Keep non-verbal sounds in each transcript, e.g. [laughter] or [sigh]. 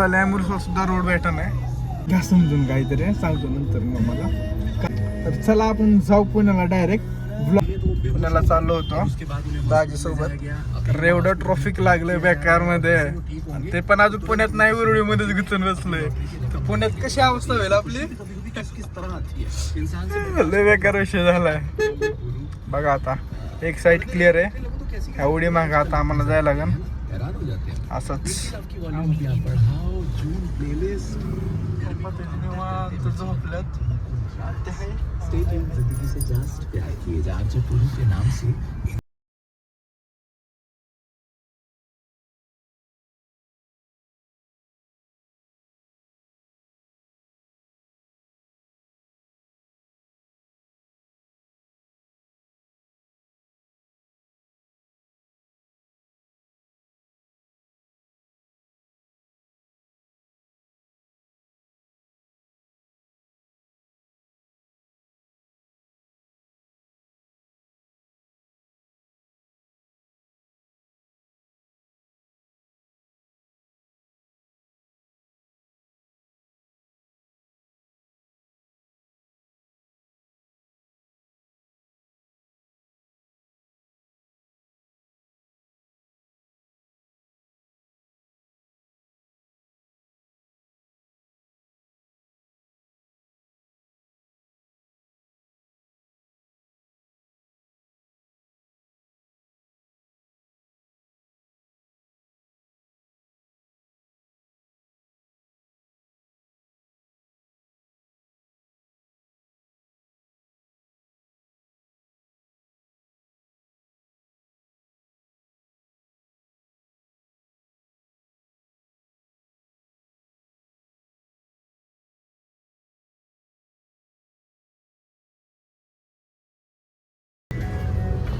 चला सुद्धा रोड भेटा नाही. का समजून काहीतरी सांगतो नंतर मग मला. तर चला आपण जाऊ पुण्याला डायरेक्ट पुण्याला चाललो होतो. दाजीसोबत तर एवढं ट्रॉफिक लागलंय बेकारमध्ये ते पण अजून पुण्यात नाही उरुळी मध्येच गुंतून बसलोय. तर पुण्यात कशी अवस्था होईल आपली? लय बेकार विषय झालाय. बघा आता एक साईड क्लिअर आहे. ह्या उडी मागा आता आम्हाला जायला लागेल. असंच निवांत झोपल्यात शांती आहे. से प्यार किए जा जब के नाम से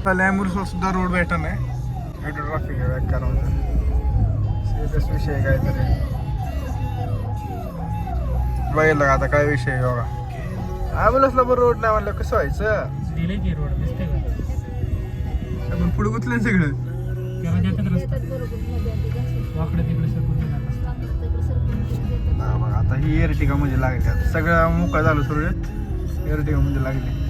लॅमूर सुद्धा रोड भेटा नाही एवढं ट्रॉफिक आहे बेकार सिरियस विषय आहे काहीतरी. बघितलं का आता काय विषय आहे बघा. ॲम्ब्युलन्सला पण रोड नाही म्हणलं कसं व्हायचं? दिले की रोड दिसते का? आपण पुढे गुतलं सगळं. वाकडं तिकडे सरकून बघा आता ही एअरटिका म्हणजे लागली. आता सगळं मोकळं झालं सुरळीत. एअरटिका म्हणजे लागली.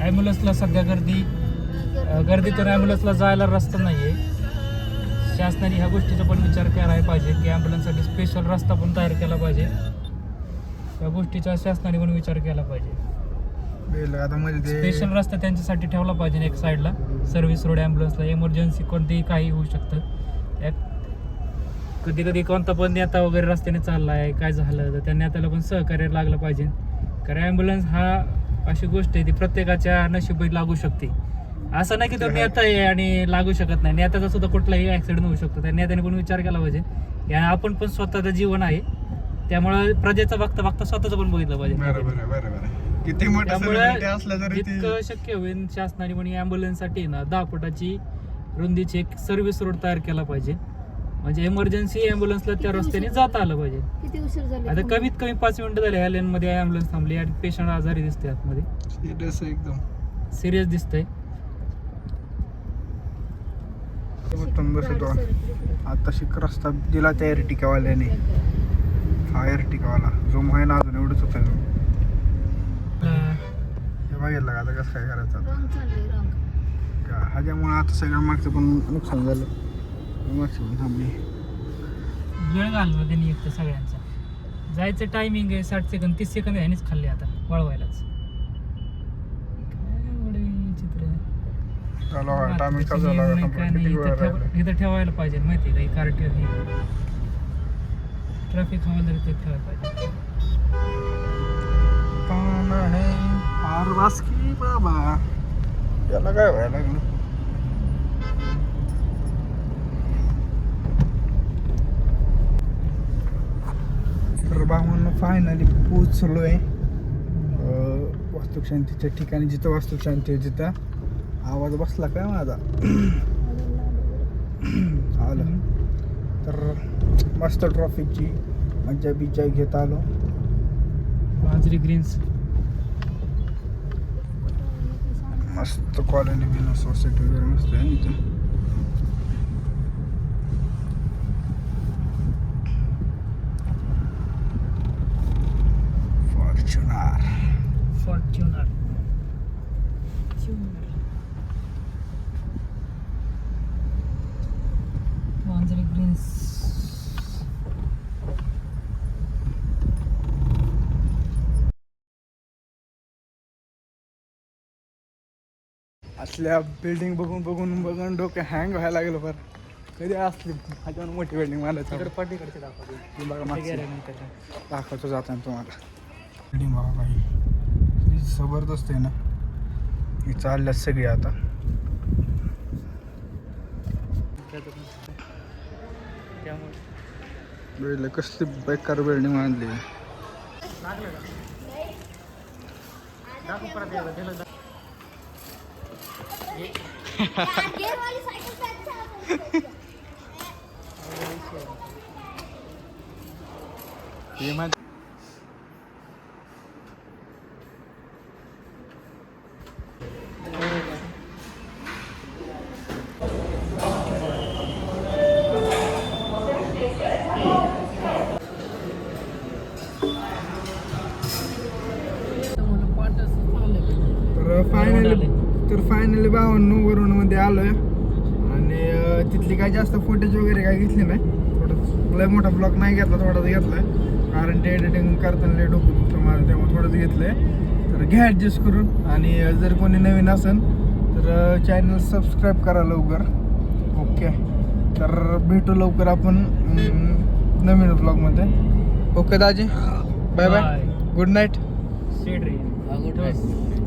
ॲम्ब्युलन्सला सध्या गर्दी अं, गर्दीतून ॲम्ब्युलन्सला जायला रस्ता नाही आहे शासनाने ह्या गोष्टीचा पण विचार करायला पाहिजे की ॲम्ब्युलन्ससाठी स्पेशल रस्ता पण तयार केला पाहिजे. त्या गोष्टीचा शासनाने पण विचार केला पाहिजे. स्पेशल रस्ता त्यांच्यासाठी ठेवला पाहिजे एक साईडला सर्व्हिस रोड ॲम्ब्युलन्सला इमर्जन्सी कोणतेही काही होऊ शकतं. कधी कधी कोणता पण नेता वगैरे रस्त्याने चालला आहे काय झालं तर त्या नेत्याला पण सहकार्य लागलं पाहिजे. कारण ॲम्ब्युलन्स हा अशी गोष्ट आहे ती प्रत्येकाच्या नशिबी लागू शकते. असं नाही की तो नेता आहे आणि लागू शकत नाही. नेत्याचा सुद्धा कुठलाही ऍक्सिडेंट होऊ शकतो. त्या नेत्याने पण विचार केला पाहिजे. या आपण पण स्वतःचं जीवन आहे. त्यामुळे प्रजेचं बघता बघता स्वतःचं पण बघितलं पाहिजे. त्यामुळे जितकं शक्य होईल शासनाने पण ॲम्ब्युलन्ससाठी ना दहा फुटाची रुंदीची एक सर्व्हिस रोड तयार केला पाहिजे. म्हणजे इमर्जन्सी ॲम्ब्युलन्सला त्या रस्त्याने जाता आलं पाहिजे. किती उशीर झाले आता कमीत कमी पाच मिनिटं झाले ह्या लेनमध्ये ॲम्ब्युलन्स थांबली. आणि पेशंट आजारी दिसते आतमध्ये. सिरियस एकदम. सिरियस दिसतंय. बसून बसतो आता शिक रस्ता दिला त्या एअरटिकावाल्याने हा एअरटिकावाला जो आहे ना अजून एवढंच होतं हे. बघितलं का आता कसं काय करायचं आता? रंग चाललंय रंग का ह्याच्यामुळे आता सगळं मागचं पण नुकसान झालं. थांबली. वेळ घालवला त्यांनी एक तर सगळ्यांचा. जायचं टायमिंग आहे साठ सेकंद तीस सेकंद ह्यानेच खाल्ले आता वळवायलाच. इथं ठेवायला पाहिजे माहिती आहे का कार्ट ट्रॅफिक हवालदार इथे ठेवायला पाहिजे. वासकी बाबा. याला काय व्हायला लागलं? भावांना फायनली पोचलो आहे वास्तुशांतीच्या ठिकाणी जिथं वास्तुशांती आहे तिथं आवाज बसला काय माझा? [clears throat] आलं. तर मस्त ट्रॉफिकची मज्जा बिज्जा घेत आलो. बाजरी ग्रीन्स मस्त कॉलनी बिन सोसायटी वगैरे मस्त आहे ना आंजली प्रिन्स असल्या बिल्डिंग बघून बघून बघून डोकं हँग व्हायला लागलं बरं. कधी असली माझ्यावर मोठी बिल्डिंग मला तिकडे पट्टीकडचे दाखवते बघा नंतर. दाखवतो जाताना तुम्हाला. बिल्डिंग बघा बाई. जबरदस्त आहे ना. ही चालल्यात सगळी आता. त्यामुळे कसली बेकार बिल्डिंग दाखव. हे माझ तिथली काही जास्त फुटेज वगैरे काही घेतली नाही. थोडं लय मोठा ब्लॉग नाही घेतला थोडाच घेतलाय कारण ते एडिटिंग करताना लय डोकं दुखतं माझं त्यामुळे थोडंच घेतलंय. तर घ्या ॲडजस्ट करून. आणि जर कोणी नवीन असेल तर चॅनल सबस्क्राईब करा लवकर. ओके. तर भेटू लवकर आपण नवीन ब्लॉगमध्ये ओके दाजी. Bye bye. Good night.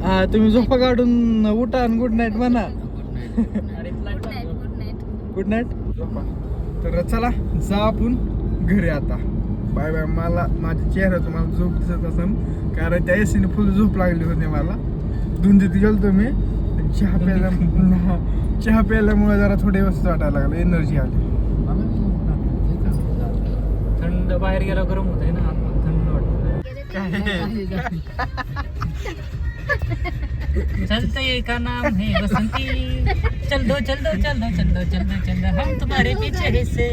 हा तुम्ही झोपा काढून उठा आणि गुड नाईट म्हणा. [laughs] गुड नाईट झोपा तर चला जा आपण घरी आता. बाय बाय मला माझ्या चेहरा तुम्हाला झोप दिसत असेल कारण त्या एसीने फुल झोप लागली होती मला. धुंदीत गेलतो मी चहा प्यायला चहा प्यायल्यामुळे जरा थोडे व्यवस्थित वाटायला लागलं एनर्जी आली. थंड बाहेर गेला गरम होत आहे ना थंड वाटत [laughs] चलते का नाम? है बसंती. चल दो चल दो चल दो चल दो चल दो। चल दो हम तुम्हारे पीछे है से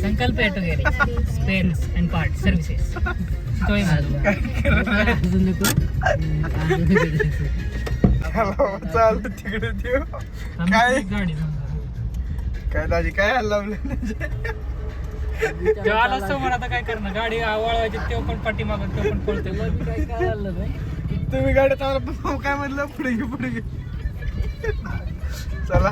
संकल्प है together spends and part services तोय चालतं तिकडे देऊ काय? गाडी काय दाजी काय हाल लावलं? जेव्हा आला समोर आता काय करणार? गाडी वळवायची तेव्हा पण पाठी मागत तेव्हा पण पळते काय काय आलं नाही तुम्ही गाडी चालवलं काय म्हणलं? पुढे घे पुढे घे. चला.